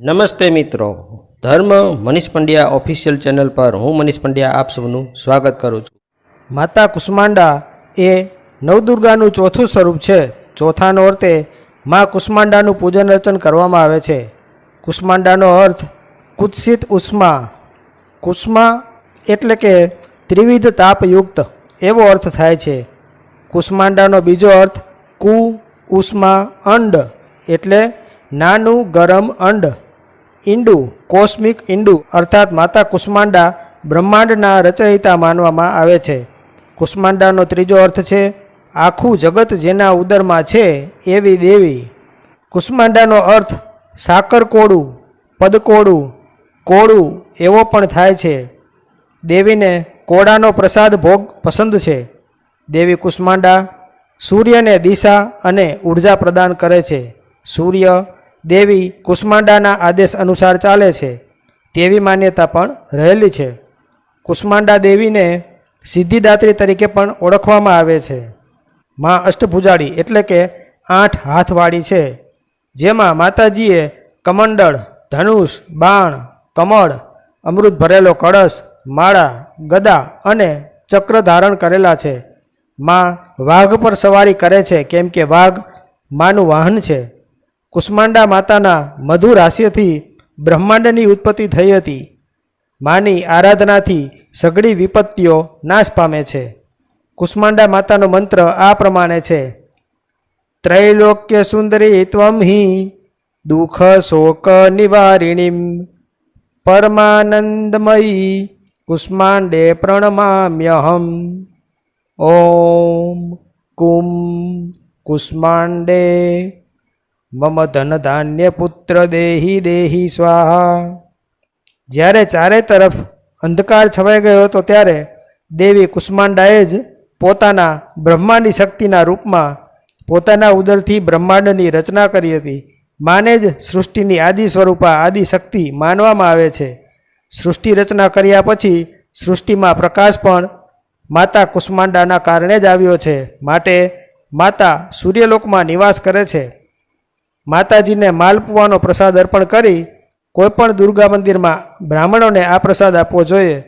નમસ્તે મિત્રો. ધર્મ મનીષ પંડ્યા ઓફિશિયલ ચેનલ પર હું મનીષ પંડ્યા આપ સૌનું સ્વાગત કરું છું. માતા કુષ્માંડા એ નવદુર્ગાનું ચોથું સ્વરૂપ છે. ચોથાનો અર્થે મા કુષ્માંડાનું પૂજન અર્ચન કરવામાં આવે છે. કુષ્માંડાનો અર્થ કુત્સિત ઉષ્મા. કુષ્મા એટલે કે ત્રિવિધ તાપયુક્ત એવો અર્થ થાય છે. કુષ્માંડાનો બીજો અર્થ કુ, ઉષ્મા, અંડ એટલે નાનું ગરમ અંડ. ઈંડુ કોસ્મિક ઈંડુ અર્થાત માતા કુષ્માંડા બ્રહ્માંડના રચયિતા માનવામાં આવે છે. કુષ્માંડાનો ત્રીજો અર્થ છે, આખું જગત જેના ઉદરમાં છે એવી દેવી. કુષ્માંડાનો અર્થ સાકર કોળું પદકોળું કોળું એવો પણ થાય છે. દેવીને કોળાનો પ્રસાદ ભોગ પસંદ છે. દેવી કુષ્માંડા સૂર્યને દિશા અને ઊર્જા પ્રદાન કરે છે. સૂર્ય દેવી કુષ્માંડાના આદેશ અનુસાર ચાલે છે. તેવી માન્યતા પણ રહેલી છે. કુષ્માંડા દેવીને સિદ્ધિદાત્રી તરીકે પણ ઓળખવામાં આવે છે. મા અષ્ટભુજાળી એટલે કે આઠ હાથવાળી છે. જેમાં માતાજીએ કમંડળ, ધનુષ, બાણ, કમળ, અમૃત ભરેલો કળશ, માળા, ગદા અને ચક્ર ધારણ કરેલા છે. માં વાઘ પર સવારી કરે છે, કેમ કે વાઘ માનું વાહન છે. કુષ્માંડા માતાના મધુર હાસ્યથી બ્રહ્માંડની ઉત્પત્તિ થઈ હતી. માની આરાધનાથી સઘળી વિપત્તિઓ નાશ પામે છે. કુષ્માંડા માતાનો મંત્ર આ પ્રમાણે છે. ત્રૈલોક્ય સુંદરી ત્વમ હિ દુઃખ શોક નિવારિણીમ પરમાનંદમયી કુષ્માંડે પ્રણમામ્યહમ. ઓમ કુમ કુષ્માંડે મમ ધન ધાન્ય પુત્ર દેહી દેહી સ્વાહા. જ્યારે ચારે તરફ અંધકાર છવાઈ ગયો હતો ત્યારે દેવી કુષ્માંડાએ જ પોતાના બ્રહ્માંડી શક્તિના રૂપમાં પોતાના ઉદરથી બ્રહ્માંડની રચના કરી હતી. માને જ સૃષ્ટિની આદિ સ્વરૂપા, આદિ શક્તિ માનવામાં આવે છે. સૃષ્ટિ રચના કર્યા પછી સૃષ્ટિમાં પ્રકાશ પણ માતા કુષ્માંડાના કારણે જ આવ્યો છે. માટે માતા સૂર્યલોકમાં નિવાસ કરે છે. માતાજીને માલપુવાનો પ્રસાદ અર્પણ કરી કોઈપણ દુર્ગા મંદિરમાં બ્રાહ્મણોને આ પ્રસાદ આપવો જોઈએ,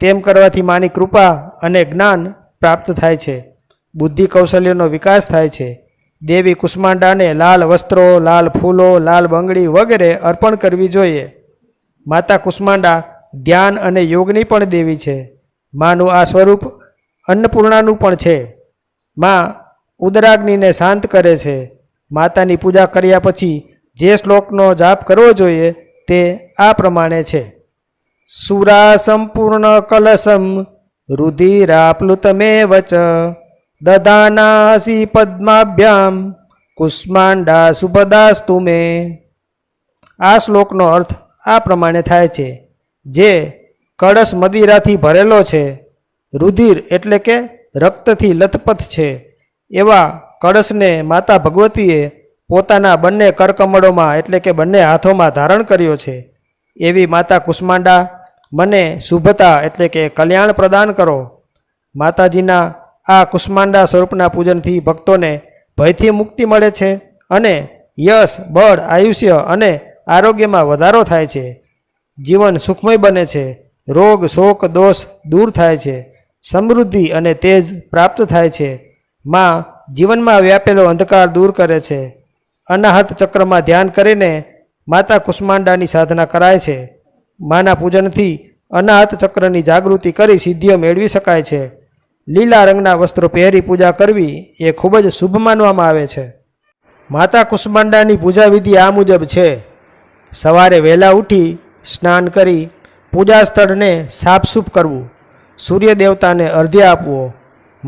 તેમ કરવાથી માની કૃપા અને જ્ઞાન પ્રાપ્ત થાય છે. બુદ્ધિ કૌશલ્યનો વિકાસ થાય છે. દેવી કુષ્માંડાને લાલ વસ્ત્રો, લાલ ફૂલો, લાલ બંગડી વગેરે અર્પણ કરવી જોઈએ. માતા કુષ્માંડા ધ્યાન અને યોગની પણ દેવી છે. માનું આ સ્વરૂપ અન્નપૂર્ણાનું પણ છે. માં ઉદરાગ્નિને શાંત કરે છે. માતાની પૂજા કર્યા પછી જે શ્લોકનો જાપ કરવો જોઈએ તે આ પ્રમાણે છે. સુરા સંપૂર્ણ કલશમ રુધિરાપ્લુતમેવ ચ દદાનાસી પદ્માભ્યામ કુષ્માંડા સુભદાસ્તુ મે. આ શ્લોકનો અર્થ આ પ્રમાણે થાય છે. જે કળશ મદિરાથી ભરેલો છે. રુધિર એટલે કે રક્તથી લથપથ છે. એવા કળશને માતા ભગવતીએ પોતાના બંને કરકમળોમાં એટલે કે બંને હાથોમાં ધારણ કર્યો છે. એવી માતા કુષ્માંડા મને શુભતા એટલે કે કલ્યાણ પ્રદાન કરો. માતાજીના આ કુષ્માંડા સ્વરૂપના પૂજનથી ભક્તોને ભયથી મુક્તિ મળે છે અને યશ, બળ, આયુષ્ય અને આરોગ્યમાં વધારો થાય છે. જીવન સુખમય બને છે. રોગ, શોક, દોષ દૂર થાય છે. સમૃદ્ધિ અને તેજ પ્રાપ્ત થાય છે. માં જીવનમાં વ્યાપેલો અંધકાર દૂર કરે છે. અનાહત ચક્રમાં ધ્યાન કરીને માતા કુષ્માંડાની સાધના કરાય છે. માના પૂજનથી અનાહત ચક્રની જાગૃતિ કરી સિદ્ધિઓ મેળવી શકાય છે. લીલા રંગના વસ્ત્રો પહેરી પૂજા કરવી એ ખૂબ જ શુભ માનવામાં આવે છે. માતા કુષ્માંડાની પૂજા વિધિ આ મુજબ છે. સવારે વહેલા ઉઠી સ્નાન કરી પૂજા સ્થળને સાફસૂફ કરવું. સૂર્ય દેવતાને અર્ધ્ય આપવો.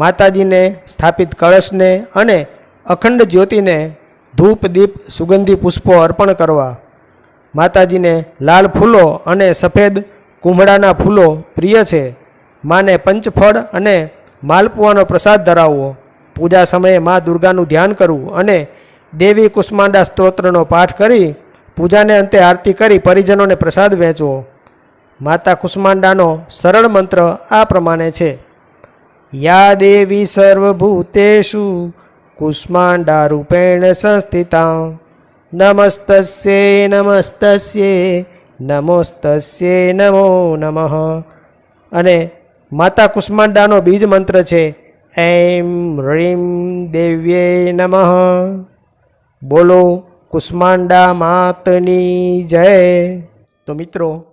માતાજીને સ્થાપિત કળશને અને અખંડ જ્યોતિને ધૂપ, દીપ, સુગંધી પુષ્પો અર્પણ કરવા. માતાજીને લાલ ફૂલો અને સફેદ કુમળાના ફૂલો પ્રિય છે. માને પંચફળ અને માલપુઆનો પ્રસાદ ધરાવવો. પૂજા સમયે મા દુર્ગાનું ધ્યાન કરવું અને દેવી કુષ્માંડા સ્તોત્રનો પાઠ કરી પૂજાને અંતે આરતી કરી પરિજનોને પ્રસાદ વહેંચવો માતા કુષ્માંડાનો સરળ મંત્ર આ પ્રમાણે છે. યા દેવી સર્વભૂતેષુ કુષ્માંડા રૂપેણ સંસ્થિતા. નમસ્તસ્યે નમસ્તસ્યે નમોસ્તસ્યે નમો નમઃ. અને માતા કુષ્માંડાનો બીજ મંત્ર છે એમ રીમ દેવ્યે નમઃ. બોલો, કુષ્માંડા માતની જય. તો મિત્રો,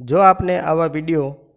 જો આપને આવા વીડિયો